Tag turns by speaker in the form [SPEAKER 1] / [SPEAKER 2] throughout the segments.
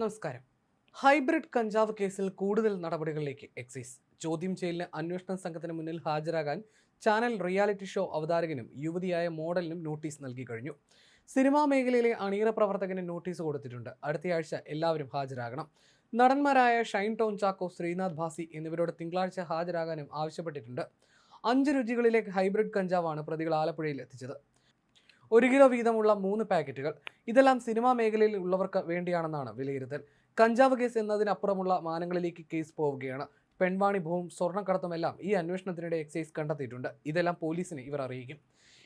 [SPEAKER 1] നമസ്കാരം. ഹൈബ്രിഡ് കഞ്ചാവ് കേസിൽ കൂടുതൽ നടപടികളിലേക്ക് എക്സൈസ്. ചോദ്യം ചെയ്യലിന് അന്വേഷണ സംഘത്തിന് മുന്നിൽ ഹാജരാകാൻ ചാനൽ റിയാലിറ്റി ഷോ അവതാരകനും യുവതിയായ മോഡലിനും നോട്ടീസ് നൽകി കഴിഞ്ഞു. സിനിമാ മേഖലയിലെ അണിയറ പ്രവർത്തകന് നോട്ടീസ് കൊടുത്തിട്ടുണ്ട്. അടുത്തയാഴ്ച എല്ലാവരും ഹാജരാകണം. നടന്മാരായ ഷൈൻ ടോൺ ചാക്കോ ശ്രീനാഥ് ഭാസി എന്നിവരോട് തിങ്കളാഴ്ച ഹാജരാകാനും ആവശ്യപ്പെട്ടിട്ടുണ്ട്. അഞ്ച് രുചികളിലേക്ക് ഹൈബ്രിഡ് കഞ്ചാവാണ് പ്രതികൾ ആലപ്പുഴയിൽ എത്തിച്ചത്. ഒരു കിലോ വീതമുള്ള മൂന്ന് പാക്കറ്റുകൾ. ഇതെല്ലാം സിനിമാ മേഖലയിൽ ഉള്ളവർക്ക് വേണ്ടിയാണെന്നാണ് വിലയിരുത്തൽ. കഞ്ചാവ് കേസ് എന്നതിനപ്പുറമുള്ള മാനങ്ങളിലേക്ക് കേസ് പോവുകയാണ്. പെൺവാണി പെൺവാണിഭവും സ്വർണക്കടത്തുമെല്ലാം ഈ അന്വേഷണത്തിനിടെ എക്സൈസ് കണ്ടെത്തിയിട്ടുണ്ട്. ഇതെല്ലാം പോലീസിനെ ഇവർ അറിയിക്കും.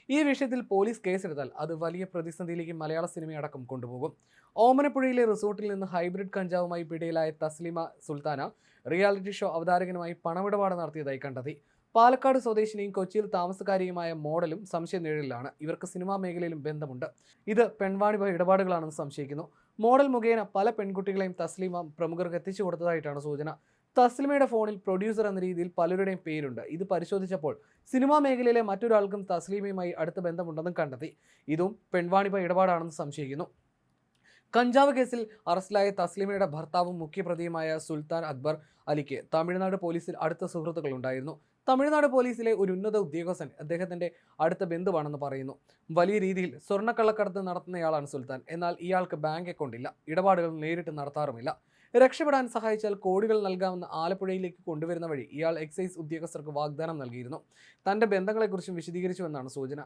[SPEAKER 1] ഈ വിഷയത്തിൽ പോലീസ് കേസെടുത്താൽ അത് വലിയ പ്രതിസന്ധിയിലേക്ക് മലയാള സിനിമയടക്കം കൊണ്ടുപോകും. ഓമനപ്പുഴയിലെ റിസോർട്ടിൽ നിന്ന് ഹൈബ്രിഡ് കഞ്ചാവുമായി പിടിയിലായ തസ്ലിമ സുൽത്താന റിയാലിറ്റി ഷോ അവതാരകനുമായി പണമിടപാട് നടത്തിയതായി കണ്ടെത്തി. പാലക്കാട് സ്വദേശിനിയും കൊച്ചിയിൽ താമസക്കാരിയുമായ മോഡലും സംശയനിഴലിലാണ് ഇവർക്ക് സിനിമാ മേഖലയിലും ബന്ധമുണ്ട്. ഇത് പെൺവാണിഭ ഇടപാടുകളാണെന്ന് സംശയിക്കുന്നു. മോഡൽ മുഖേന പല പെൺകുട്ടികളെയും തസ്ലീമ പ്രമുഖർക്ക് എത്തിച്ചു കൊടുത്തതായിട്ടാണ് സൂചന. തസ്ലിമയുടെ ഫോണിൽ പ്രൊഡ്യൂസർ എന്ന രീതിയിൽ പലരുടെയും പേരുണ്ട്. ഇത് പരിശോധിച്ചപ്പോൾ സിനിമാ മേഖലയിലെ മറ്റൊരാൾക്കും തസ്ലീമയുമായി അടുത്ത ബന്ധമുണ്ടെന്നും കണ്ടെത്തി. ഇതും പെൺവാണിഭ ഇടപാടാണെന്ന് സംശയിക്കുന്നു. കഞ്ചാവ് കേസിൽ അറസ്റ്റിലായ തസ്ലിമയുടെ ഭർത്താവും മുഖ്യപ്രതിയുമായ സുൽത്താൻ അക്ബർ അലിക്ക് തമിഴ്നാട് പോലീസിൽ അടുത്ത സുഹൃത്തുക്കൾ ഉണ്ടായിരുന്നു തമിഴ്നാട് പോലീസിലെ ഒരു ഉന്നത ഉദ്യോഗസ്ഥൻ അദ്ദേഹത്തിന്റെ അടുത്ത ബന്ധുവാണെന്ന് പറയുന്നു. വലിയ രീതിയിൽ സ്വർണക്കള്ളക്കടത്ത് നടത്തുന്നയാളാണ് സുൽത്താൻ. എന്നാൽ ഇയാൾക്ക് ബാങ്ക് അക്കൗണ്ട് ഇല്ല. ഇടപാടുകൾ നേരിട്ട് നടത്താറുമില്ല. രക്ഷപ്പെടാൻ സഹായിച്ചാൽ കോടികൾ നൽകാമെന്ന് ആലപ്പുഴയിലേക്ക് കൊണ്ടുവരുന്ന വഴി ഇയാൾ എക്സൈസ് ഉദ്യോഗസ്ഥർക്ക് വാഗ്ദാനം നൽകിയിരുന്നു. തന്റെ ബന്ധങ്ങളെക്കുറിച്ചും വിശദീകരിച്ചുവെന്നാണ് സൂചന.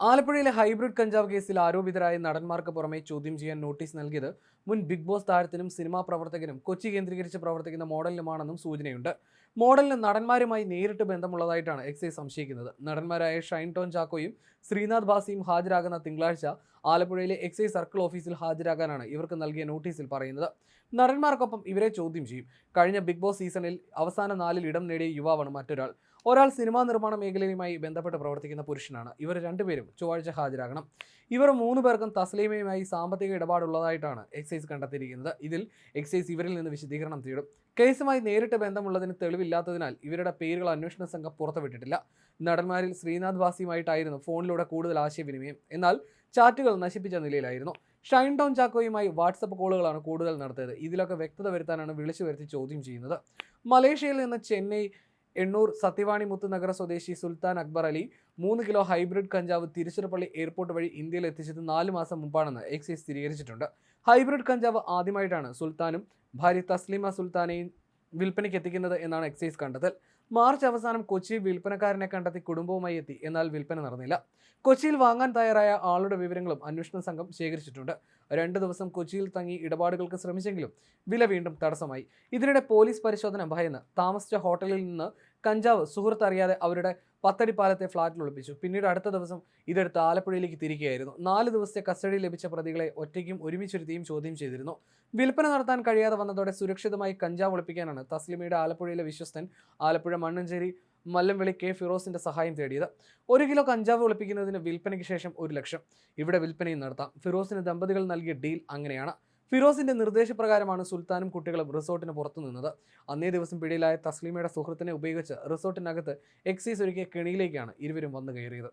[SPEAKER 1] ആലപ്പുഴയിലെ ഹൈബ്രിഡ് കഞ്ചാവ് കേസിൽ ആരോപിതരായ നടന്മാർക്ക് പുറമെ ചോദ്യം ചെയ്യാൻ നോട്ടീസ് നൽകിയത് മുൻ ബിഗ് ബോസ് താരത്തിനും സിനിമാ പ്രവർത്തകനും കൊച്ചി കേന്ദ്രീകരിച്ച് പ്രവർത്തിക്കുന്ന മോഡലിനുമാണെന്നും സൂചനയുണ്ട്. മോഡലിന് നടന്മാരുമായി നേരിട്ട് ബന്ധമുള്ളതായിട്ടാണ് എക്സൈസ് സംശയിക്കുന്നത്. നടന്മാരായ ഷൈൻ ടോൺ ചാക്കോയും ശ്രീനാഥ് ബാസിയും ഹാജരാകുന്ന തിങ്കളാഴ്ച ആലപ്പുഴയിലെ എക്സൈസ് സർക്കിൾ ഓഫീസിൽ ഹാജരാകാനാണ് ഇവർക്ക് നൽകിയ നോട്ടീസിൽ പറയുന്നത്. നടന്മാർക്കൊപ്പം ഇവരെ ചോദ്യം ചെയ്യും. കഴിഞ്ഞ ബിഗ് ബോസ് സീസണിൽ അവസാന നാലിൽ ഇടം നേടിയ യുവാവാണ് മറ്റൊരാൾ. ഒരാൾ സിനിമാ നിർമ്മാണ മേഖലയുമായി ബന്ധപ്പെട്ട് പ്രവർത്തിക്കുന്ന പുരുഷനാണ്. ഇവർ രണ്ടുപേരും ചൊവ്വാഴ്ച ഹാജരാകണം. ഇവർ മൂന്ന് പേർക്കും തസ്ലീമയുമായി സാമ്പത്തിക ഇടപാടുള്ളതായിട്ടാണ് എക്സൈസ് കണ്ടെത്തിയിരിക്കുന്നത്. ഇതിൽ എക്സൈസ് ഇവരിൽ നിന്ന് വിശദീകരണം തേടും. കേസുമായി നേരിട്ട് ബന്ധമുള്ളതിന് തെളിവില്ലാത്തതിനാൽ ഇവരുടെ പേരുകൾ അന്വേഷണ സംഘം പുറത്തുവിട്ടിട്ടില്ല. നടന്മാരിൽ ശ്രീനാഥ് വാസിയുമായിട്ടായിരുന്നു ഫോണിലൂടെ കൂടുതൽ ആശയവിനിമയം. എന്നാൽ ചാറ്റുകൾ നശിപ്പിച്ച നിലയിലായിരുന്നു. ഷൈൻ ടോൺ ചാക്കോയുമായി വാട്സപ്പ് കോളുകളാണ് കൂടുതൽ നടത്തിയത്. ഇതിലൊക്കെ വ്യക്തത വരുത്താനാണ് വിളിച്ചു വരുത്തി ചോദ്യം ചെയ്യുന്നത്. മലേഷ്യയിൽ നിന്ന് ചെന്നൈ എണ്ണൂർ സത്യവാണി മുത്തുനഗര സ്വദേശി സുൽത്താൻ അക്ബർ അലി മൂന്ന് കിലോ ഹൈബ്രിഡ് കഞ്ചാവ് തിരുച്ചിറപ്പള്ളി എയർപോർട്ട് വഴി ഇന്ത്യയിൽ എത്തിച്ചത് നാല് മാസം മുമ്പാണെന്ന് എക്സൈസ് സ്ഥിരീകരിച്ചിട്ടുണ്ട്. ഹൈബ്രിഡ് കഞ്ചാവ് ആദ്യമായിട്ടാണ് സുൽത്താനും ഭാര്യ തസ്ലിമ സുൽത്താനെയും വിൽപ്പനയ്ക്ക് എത്തിക്കുന്നത് എന്നാണ് എക്സൈസ് കണ്ടെത്തൽ. മാർച്ച് അവസാനം കൊച്ചി വിൽപ്പനക്കാരനെ കണ്ടെത്തി കുടുംബവുമായി എത്തി. എന്നാൽ വിൽപ്പന നടന്നില്ല. കൊച്ചിയിൽ വാങ്ങാൻ തയ്യാറായ ആളുടെ വിവരങ്ങളും അന്വേഷണ സംഘം ശേഖരിച്ചിട്ടുണ്ട്. രണ്ട് ദിവസം കൊച്ചിയിൽ തങ്ങി ഇടപാടുകൾക്ക് ശ്രമിച്ചെങ്കിലും വില വീണ്ടും തടസ്സമായി. ഇതിനിടെ പോലീസ് പരിശോധന ഭയന്ന് താമസിച്ച ഹോട്ടലിൽ നിന്ന് കഞ്ചാവ് സുഹൃത്ത് അറിയാതെ അവരുടെ പത്തടിപ്പാലത്തെ ഫ്ളാറ്റിൽ ഒളിപ്പിച്ചു. പിന്നീട് അടുത്ത ദിവസം ഇതെടുത്ത് ആലപ്പുഴയിലേക്ക് തിരികെയായിരുന്നു. നാല് ദിവസത്തെ കസ്റ്റഡി ലഭിച്ച പ്രതികളെ ഒറ്റയ്ക്കും ഒരുമിച്ചിരുത്തിയും ചോദ്യം ചെയ്തിരുന്നു. വിൽപ്പന നടത്താൻ കഴിയാതെ വന്നതോടെ സുരക്ഷിതമായി കഞ്ചാവ് ഒളിപ്പിക്കാനാണ് തസ്ലിമയുടെ ആലപ്പുഴയിലെ വിശ്വസ്തൻ ആലപ്പുഴ മണ്ണഞ്ചേരി മല്ലംവിളി കെ ഫിറോസിന്റെ സഹായം തേടിയത്. ഒരു കിലോ കഞ്ചാവ് ഒളിപ്പിക്കുന്നതിന് വിൽപ്പനയ്ക്ക് ശേഷം ഒരു ലക്ഷം. ഇവിടെ വിൽപ്പനയും നടത്താം. ഫിറോസിന് ദമ്പതികൾ നൽകിയ ഡീൽ അങ്ങനെയാണ്. ഫിറോസിന്റെ നിർദ്ദേശപ്രകാരമാണ് സുൽത്താനും കുട്ടികളും റിസോർട്ടിന് പുറത്തു നിന്നത്. അന്നേ ദിവസം പിടിയിലായ തസ്ലീമയുടെ സുഹൃത്തിനെ ഉപയോഗിച്ച് റിസോർട്ടിനകത്ത് എക്സൈസ് ഒരുക്കിയ കെണിയിലേക്കാണ് ഇരുവരും വന്നു കയറിയത്.